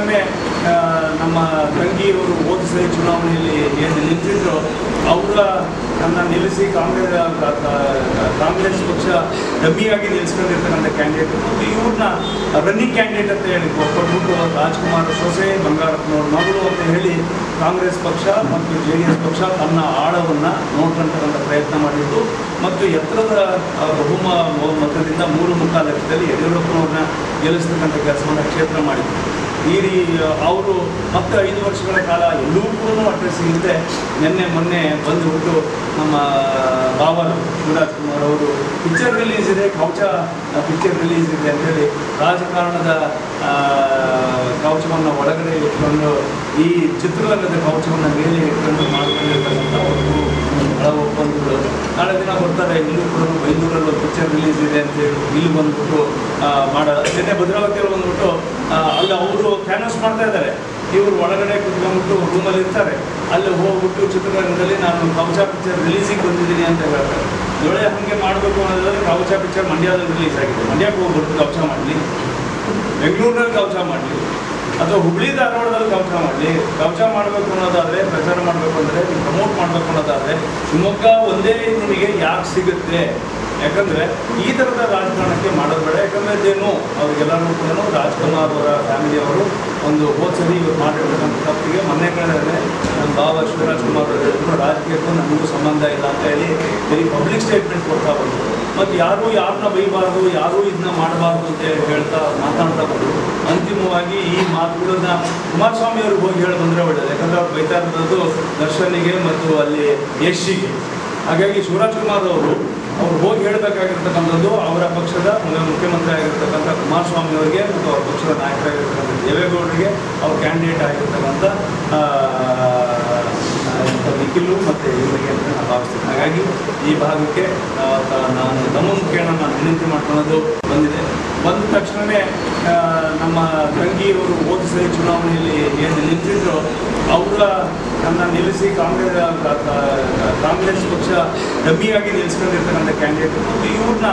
ತಕ್ಷಣವೇ ಆ, ನಮ್ಮ ತಂಗಿಯವರು ಓದಿಸಿದ ಚುನಾವಣೆಯಲ್ಲಿ ಏನು ನಿಂತಿದ್ರು ಅವರ ನನ್ನ ನಿಲ್ಲಿಸಿ ಕಾಂಗ್ರೆಸ್ ಕಾಂಗ್ರೆಸ್ ಪಕ್ಷ ಡಮ್ಮಿಯಾಗಿ ನಿಲ್ಲಿಸ್ಕೊಂಡಿರ್ತಕ್ಕಂಥ ಕ್ಯಾಂಡಿಡೇಟ್ ಮತ್ತು ಇವ್ರನ್ನ ರನ್ನಿಂಗ್ ಕ್ಯಾಂಡಿಡೇಟ್ ಅಂತ ಹೇಳಿ ಕೊಟ್ಬಿಟ್ಟು ರಾಜ್ಕುಮಾರ್ ಸೊಸೆ ಬಂಗಾರಪ್ಪನವ್ರ ಮಗಳು ಅಂತ ಹೇಳಿ ಕಾಂಗ್ರೆಸ್ ಪಕ್ಷ ಮತ್ತು ಜೆ ಡಿ ಎಸ್ ಪಕ್ಷ ತನ್ನ ಆಳವನ್ನು ನೋಡ್ಕೊಂತಕ್ಕಂಥ ಪ್ರಯತ್ನ ಮಾಡಿದ್ದು. ಮತ್ತು ಎತ್ತರದ ಬಹುಮ ಮತದಿಂದ ಮೂರು ಮುಖ ಲಕ್ಷದಲ್ಲಿ ಯಡಿಯೂರಪ್ಪನವ್ರನ್ನ ಗೆಲ್ಲಿಸ್ತಕ್ಕಂಥ ಕೆಲಸವನ್ನು ಕ್ಷೇತ್ರ ಮಾಡಿದ್ರು. ಈ ರೀ, ಅವರು ಮತ್ತೆ ಐದು ವರ್ಷಗಳ ಕಾಲ ಎಲ್ಲೂ ಕೂಡ ಅಡ್ರೆಸ್ ಇಲ್ಲದೆ ನಿನ್ನೆ, ಮೊನ್ನೆ ಬಂದುಬಿಟ್ಟು ನಮ್ಮ ಬಾಬರ್ ಶಿವರಾಜ್ ಕುಮಾರ್ ಅವರು ಪಿಕ್ಚರ್ ರಿಲೀಸ್ ಇದೆ ಕವಚ ಪಿಕ್ಚರ್ ರಿಲೀಸ್ ಇದೆ ಅಂತೇಳಿ ರಾಜಕಾರಣದ ಕವಚವನ್ನು ಒಳಗಡೆ ಇಟ್ಕೊಂಡು ಈ ಚಿತ್ರರಂಗದ ಕವಚವನ್ನು ಮೇಲೆ ಇಟ್ಕೊಂಡು ಮಾಡ್ಕೊಂಡಿರ್ತಕ್ಕಂಥ ಒಳ ಒಪ್ಪಂದಗಳು ನಾಳೆ ದಿನ ಬರ್ತಾರೆ ಇಲ್ಲೂ ಕೂಡ ಬೈಂದೂರಲ್ಲಿ ಪಿಕ್ಚರ್ ರಿಲೀಸ್ ಇದೆ ಅಂತ ಹೇಳಿ ಇಲ್ಲಿ ಬಂದ್ಬಿಟ್ಟು ಮಾಡ, ನಿನ್ನೆ ಭದ್ರಾವತಿಯಲ್ಲಿ ಬಂದ್ಬಿಟ್ಟು ಅಲ್ಲಿ ಅವರು ಕ್ಯಾನ್ವಸ್ ಮಾಡ್ತಾ ಇದ್ದಾರೆ. ಇವರು ಒಳಗಡೆ ಕುತ್ಕೊಂಡ್ಬಿಟ್ಟು ರೂಮಲ್ಲಿ ಇರ್ತಾರೆ. ಅಲ್ಲಿ ಹೋಗ್ಬಿಟ್ಟು ಚಿತ್ರರಂಗದಲ್ಲಿ ನಾನು ಕವಚ ಪಿಕ್ಚರ್ ರಿಲೀಸಿಗೆ ಬಂದಿದ್ದೀನಿ ಅಂತ ಹೇಳ್ತಾರೆ. ಜೊಳೆ ಹಾಗೆ ಮಾಡಬೇಕು ಅನ್ನೋದಾದ್ರೆ ಕವಚ ಪಿಕ್ಚರ್ ಮಂಡ್ಯದಲ್ಲಿ ರಿಲೀಸ್ ಆಗಿದೆ. ಮಂಡ್ಯಕ್ಕೆ ಹೋಗ್ಬಿಟ್ಟು ಕವಚ ಮಾಡಲಿ. ಬೆಂಗಳೂರಿನಲ್ಲಿ ಕವಚ ಮಾಡಲಿ. ಅಥವಾ ಹುಬ್ಳಿ ಧಾರವಾಡದಲ್ಲಿ ಕವಚ ಮಾಡಲಿ ಕವಚ ಮಾಡಬೇಕು ಅನ್ನೋದಾದರೆ, ಪ್ರಚಾರ ಮಾಡಬೇಕು ಅಂದರೆ ಪ್ರಮೋಟ್ ಮಾಡಬೇಕು ಅನ್ನೋದಾದರೆ, ಶಿವಮೊಗ್ಗ ಒಂದೇ ನಿಮಗೆ ಯಾಕೆ ಸಿಗುತ್ತೆ? ಯಾಕಂದರೆ ಈ ಥರದ ರಾಜಕಾರಣಕ್ಕೆ ಮಾಡೋದು ಬೇಡ. ಯಾಕಂದರೆ ಇದೇನು, ಅವ್ರಿಗೆಲ್ಲರೂ ಕೂಡ ರಾಜ್ಕುಮಾರ್ ಅವರ ಫ್ಯಾಮಿಲಿಯವರು ಒಂದು ಹೋದ ಇವರು ಮಾಡಿರ್ತಕ್ಕಂಥ ತಪ್ಪಿಗೆ ಮೊನ್ನೆ ಕಳೆದ್ರೆ ನನ್ನ ಬಾಬಾ ಶಿವರಾಜ್ ಕುಮಾರ್ ಅವರು ರಾಜಕೀಯಕ್ಕೂ ನಮಗೂ ಸಂಬಂಧ ಇಲ್ಲ ಅಂತ ಹೇಳಿ, ಬರೀ ಪಬ್ಲಿಕ್ ಸ್ಟೇಟ್ಮೆಂಟ್ ಕೊಡ್ತಾ ಬಂದರು. ಮತ್ತು ಯಾರೂ ಯಾರನ್ನ ಬೈಬಾರ್ದು, ಯಾರೂ ಇದನ್ನ ಮಾಡಬಾರ್ದು ಅಂತ ಹೇಳ್ತಾ ಮಾತಾಡ್ತಾ ಬಂದರು. ಅಂತಿಮವಾಗಿ ಈ ಮಾತುಗಳನ್ನ ಕುಮಾರಸ್ವಾಮಿ ಅವ್ರಿಗೆ ಹೋಗಿ ಹೇಳಿ ಬಂದರೆ ಒಳ್ಳೆಯದು ಯಾಕಂದ್ರೆ ಅವ್ರು ಬೈತಾ ಇರೋದು ದರ್ಶನಿಗೆ ಮತ್ತು ಅಲ್ಲಿ ಯಶಿಗೆ. ಹಾಗಾಗಿ ಶಿವರಾಜ್ ಕುಮಾರ್ ಅವರು, ಅವ್ರು ಹೋಗಿ ಹೇಳಬೇಕಾಗಿರ್ತಕ್ಕಂಥದ್ದು ಅವರ ಪಕ್ಷದ ಮುಖ್ಯಮಂತ್ರಿ ಆಗಿರ್ತಕ್ಕಂಥ ಕುಮಾರಸ್ವಾಮಿ ಅವರಿಗೆ ಮತ್ತು ಅವರ ಪಕ್ಷದ ನಾಯಕರಾಗಿರ್ತಕ್ಕಂಥ ದೇವೇಗೌಡರಿಗೆ ಅವ್ರ ಕ್ಯಾಂಡಿಡೇಟ್ ಆಗಿರ್ತಕ್ಕಂಥ ನಿಖಿಲು ಮತ್ತು ಇವರಿಗೆ ಅಂತ ನಾನು ಭಾವಿಸ್ತೀನಿ ಹಾಗಾಗಿ ಈ ಭಾಗಕ್ಕೆ ನಾನು ನಮ್ಮ ಮುಖೇಣ ನಾನು ವಿನಂತಿ ಮಾಡ್ಕೊಳ್ಳೋದು ಬಂದಿದೆ. ಬಂದ ತಕ್ಷಣವೇ ನಮ್ಮ ತಂಗಿಯವರು ಓದಿಸಿದ ಚುನಾವಣೆಯಲ್ಲಿ ಏನು ನಿಂತಿದ್ರು, ಅವರ ನನ್ನ ನಿಲ್ಲಿಸಿ ಕಾಂಗ್ರೆಸ್ ಕಾಂಗ್ರೆಸ್ ಪಕ್ಷ ಡಮ್ಮಿಯಾಗಿ ನಿಲ್ಲಿಸ್ಕೊಂಡಿರ್ತಕ್ಕಂಥ ಕ್ಯಾಂಡಿಡೇಟ್ ಇವ್ರನ್ನ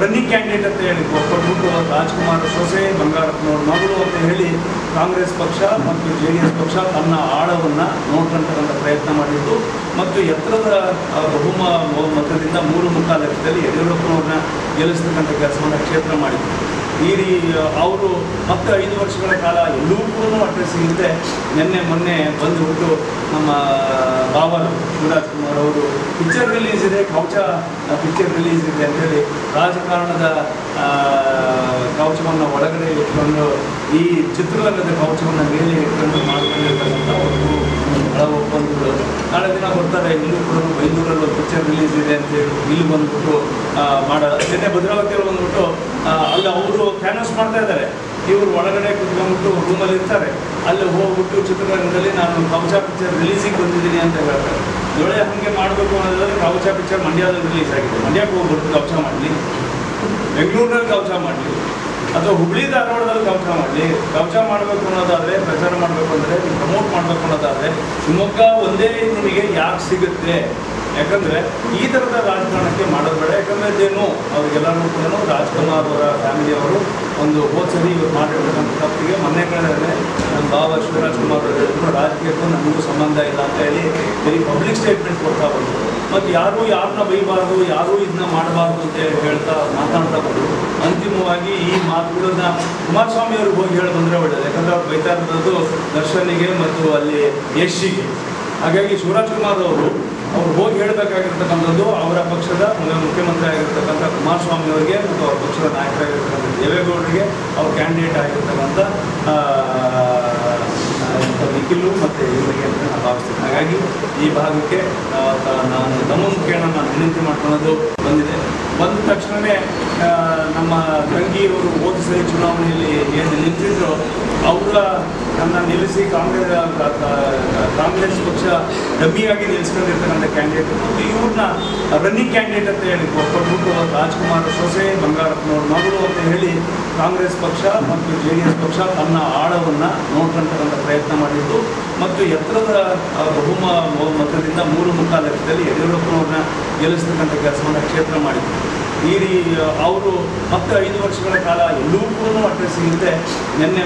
ರನ್ನಿಂಗ್ ಕ್ಯಾಂಡಿಡೇಟ್ ಅಂತ ಹೇಳಿ ಕೊಟ್ಬಿಟ್ಟು ರಾಜ್ಕುಮಾರ್ ಸೊಸೆ ಬಂಗಾರಪ್ಪನವ್ರ ಮಗಳು ಅಂತ ಹೇಳಿ ಕಾಂಗ್ರೆಸ್ ಪಕ್ಷ ಮತ್ತು ಜೆ ಡಿ ಎಸ್ ಪಕ್ಷ ತನ್ನ ಆಳವನ್ನು ನೋಡ್ಕೊಂತಕ್ಕಂಥ ಪ್ರಯತ್ನ ಮಾಡಿದ್ದು ಮತ್ತು ಎತ್ತರದ ಬಹುಮ ಮತದಿಂದ ಮೂರು ಮುಕ್ಕಾಲು ಲಕ್ಷದಲ್ಲಿ ಯಡಿಯೂರಪ್ಪನವ್ರನ್ನ ಗೆಲ್ಲಿಸ್ತಕ್ಕಂಥ ಕೆಲಸವನ್ನು ಕ್ಷೇತ್ರ ಮಾಡಿದ್ರು. ಈ ರೀ, ಅವರು ಮತ್ತೆ ಐದು ವರ್ಷಗಳ ಕಾಲ ಎಲ್ಲೂ ಕೂಡ ಅಡ್ರೆಸ್ ಇಲ್ಲದೆ ನಿನ್ನೆ ಮೊನ್ನೆ ಬಂದುಬಿಟ್ಟು ನಮ್ಮ ಬಾಬರ್ ಶಿವರಾಜ್ ಕುಮಾರ್ ಅವರು ಪಿಕ್ಚರ್ ರಿಲೀಸ್ ಇದೆ ಕವಚ ಪಿಕ್ಚರ್ ರಿಲೀಸ್ ಇದೆ ಅಂತೇಳಿ ರಾಜಕಾರಣದ ಕವಚವನ್ನು ಒಳಗಡೆ ಇಟ್ಕೊಂಡು ಈ ಚಿತ್ರರಂಗದ ಕವಚವನ್ನು ಮೇಲೆ ಇಟ್ಕೊಂಡು ಮಾಡ್ಕೊಂಡಿರ್ತಕ್ಕಂಥ ಒಳ ಒಪ್ಪಂದಗಳು ನಾಳೆ ದಿನ ಬರ್ತಾರೆ, ಇಲ್ಲೂ ಕೂಡ ಬೈಂದೂರಲ್ಲಿ ಪಿಕ್ಚರ್ ರಿಲೀಸ್ ಇದೆ ಅಂತ ಹೇಳಿ ಇಲ್ಲಿ ಬಂದ್ಬಿಟ್ಟು ಮಾಡ, ನಿನ್ನೆ ಭದ್ರಾವತಿಯಲ್ಲಿ ಬಂದ್ಬಿಟ್ಟು ಅಲ್ಲಿ ಅವರು ಕ್ಯಾನ್ವಸ್ ಮಾಡ್ತಾ ಇದ್ದಾರೆ. ಇವರು ಒಳಗಡೆ ಕುತ್ಕೊಂಡ್ಬಿಟ್ಟು ರೂಮಲ್ಲಿ ಇರ್ತಾರೆ. ಅಲ್ಲಿ ಹೋಗ್ಬಿಟ್ಟು ಚಿತ್ರರಂಗದಲ್ಲಿ ನಾನು ಕವಚ ಪಿಕ್ಚರ್ ರಿಲೀಸಿಗೆ ಬಂದಿದ್ದೀನಿ ಅಂತ ಹೇಳ್ತಾರೆ. ಜೊಳೆ ಹಾಗೆ ಮಾಡಬೇಕು ಅನ್ನೋದಾದ್ರೆ ಕವಚ ಪಿಕ್ಚರ್ ಮಂಡ್ಯದಲ್ಲಿ ರಿಲೀಸ್ ಆಗಿದೆ. ಮಂಡ್ಯಕ್ಕೆ ಹೋಗ್ಬಿಟ್ಟು ಕವಚ ಮಾಡಲಿ. ಬೆಂಗಳೂರಿನಲ್ಲಿ ಕವಚ ಮಾಡಲಿ. ಅಥವಾ ಹುಬ್ಳಿ ಧಾರವಾಡದಲ್ಲಿ ಕವಚ ಮಾಡಲಿ ಕವಚ ಮಾಡಬೇಕು ಅನ್ನೋದಾದರೆ, ಪ್ರಚಾರ ಮಾಡಬೇಕು ಅಂದರೆ ಪ್ರಮೋಟ್ ಮಾಡಬೇಕು ಅನ್ನೋದಾದರೆ, ಶಿವಮೊಗ್ಗ ಒಂದೇ ನಿಮಗೆ ಯಾಕೆ ಸಿಗುತ್ತೆ? ಯಾಕಂದರೆ ಈ ಥರದ ರಾಜಕಾರಣಕ್ಕೆ ಮಾಡೋದು ಬೇಡ. ಯಾಕಂದರೆ ಇದೇನು ಅವ್ರಿಗೆಲ್ಲ ಕೂಡ ರಾಜ್ಕುಮಾರ್ ಅವರ ಫ್ಯಾಮಿಲಿಯವರು ಒಂದು ಹೋದ್ಸರಿ ಇವ್ರು ಮಾಡಿರ್ತಕ್ಕಂಥ ತಪ್ಪಿಗೆ ಮೊನ್ನೆ ಕಳೆದ್ರೆ ನನ್ನ ಬಾಬಾ ಶಿವರಾಜ್ ಕುಮಾರ್ ಅವರು ಹೇಳಿದ್ರು, ರಾಜಕೀಯಕ್ಕೂ ನಮಗೂ ಸಂಬಂಧ ಇಲ್ಲ ಅಂತ ಹೇಳಿ ಬರೀ ಪಬ್ಲಿಕ್ ಸ್ಟೇಟ್ಮೆಂಟ್ ಕೊಡ್ತಾ ಬಂದರು. ಮತ್ತು ಯಾರು ಯಾರನ್ನ ಬೈಬಾರ್ದು, ಯಾರು ಇದನ್ನ ಮಾಡಬಾರ್ದು ಅಂತ ಹೇಳ್ತಾ ಮಾತಾಡ್ತಾ ಬಂದರು. ಅಂತಿಮವಾಗಿ ಈ ಮಾತುಗಳನ್ನ ಕುಮಾರಸ್ವಾಮಿ ಅವ್ರಿಗೆ ಹೋಗಿ ಹೇಳಿ ಬಂದರೆ ಒಳ್ಳೆಯದು ಯಾಕಂದ್ರೆ ಅವ್ರು ಬೈತಾ ಇರೋದು ದರ್ಶನಿಗೆ ಮತ್ತು ಅಲ್ಲಿ ಯಶಿಗೆ. ಹಾಗಾಗಿ ಶಿವರಾಜ್ ಕುಮಾರ್ ಅವರು, ಅವ್ರು ಹೋಗಿ ಹೇಳಬೇಕಾಗಿರ್ತಕ್ಕಂಥದ್ದು ಅವರ ಪಕ್ಷದ ಮುಖ್ಯಮಂತ್ರಿ ಆಗಿರ್ತಕ್ಕಂಥ ಕುಮಾರಸ್ವಾಮಿ ಅವರಿಗೆ ಮತ್ತು ಅವ್ರ ಪಕ್ಷದ ನಾಯಕರಾಗಿರ್ತಕ್ಕಂಥ ದೇವೇಗೌಡರಿಗೆ ಅವ್ರ ಕ್ಯಾಂಡಿಡೇಟ್ ಆಗಿರ್ತಕ್ಕಂಥ ನಿಖಿಲು ಮತ್ತು ಇವರಿಗೆ ಅಂತ ನಾನು ಭಾವಿಸ್ತೀನಿ. ಹಾಗಾಗಿ ಈ ಭಾಗಕ್ಕೆ ನಾನು ತಮ್ಮ ಮುಖೇಣ ನಾನು ವಿನಂತಿ ಮಾಡ್ಕೊಳ್ಳೋದು ಬಂದಿದೆ. ಬಂದ ತಕ್ಷಣವೇ ನಮ್ಮ ತಂಗಿಯವರು ಓದಿಸಿದ ಚುನಾವಣೆಯಲ್ಲಿ ಏನು ನಿಂತಿದ್ರು, ಅವರ ನನ್ನ ನಿಲ್ಲಿಸಿ ಕಾಂಗ್ರೆಸ್ ಕಾಂಗ್ರೆಸ್ ಪಕ್ಷ ಡಮ್ಮಿಯಾಗಿ ನಿಲ್ಲಿಸ್ಕೊಂಡಿರ್ತಕ್ಕಂಥ ಕ್ಯಾಂಡಿಡೇಟ್ ಇವ್ರನ್ನ ರನ್ನಿಂಗ್ ಕ್ಯಾಂಡಿಡೇಟ್ ಅಂತ ಹೇಳಿ ಕೊಟ್ಬಿಟ್ಟು ರಾಜ್ಕುಮಾರ್ ಸೊಸೆ, ಬಂಗಾರಪ್ಪನವ್ರ ಮಗಳು ಅಂತ ಹೇಳಿ ಕಾಂಗ್ರೆಸ್ ಪಕ್ಷ ಮತ್ತು ಜೆ ಡಿ ಎಸ್ ಪಕ್ಷ ತನ್ನ ಆಳವನ್ನು ನೋಡ್ಕೊಂತಕ್ಕಂಥ ಪ್ರಯತ್ನ ಮಾಡಿದ್ದು. ಮತ್ತು ಎತ್ತರದ ಬಹುಮ ಮತದಿಂದ ಮೂರು ಮುಕ್ಕಾಲ ಲಕ್ಷದಲ್ಲಿ ಯಡಿಯೂರಪ್ಪನವ್ರನ್ನ ಗೆಲ್ಲಿಸ್ತಕ್ಕಂಥ ಕೆಲಸವನ್ನು ಕ್ಷೇತ್ರ ಮಾಡಿದ್ರು. ಈ ರೀ ಅವರು ಮತ್ತೆ ಐದು ವರ್ಷಗಳ ಕಾಲ ಎಲ್ಲೂ ಕೂಡ ಅಡ್ರೆಸ್ ಸಿಗುತ್ತೆ ನಿನ್ನೆ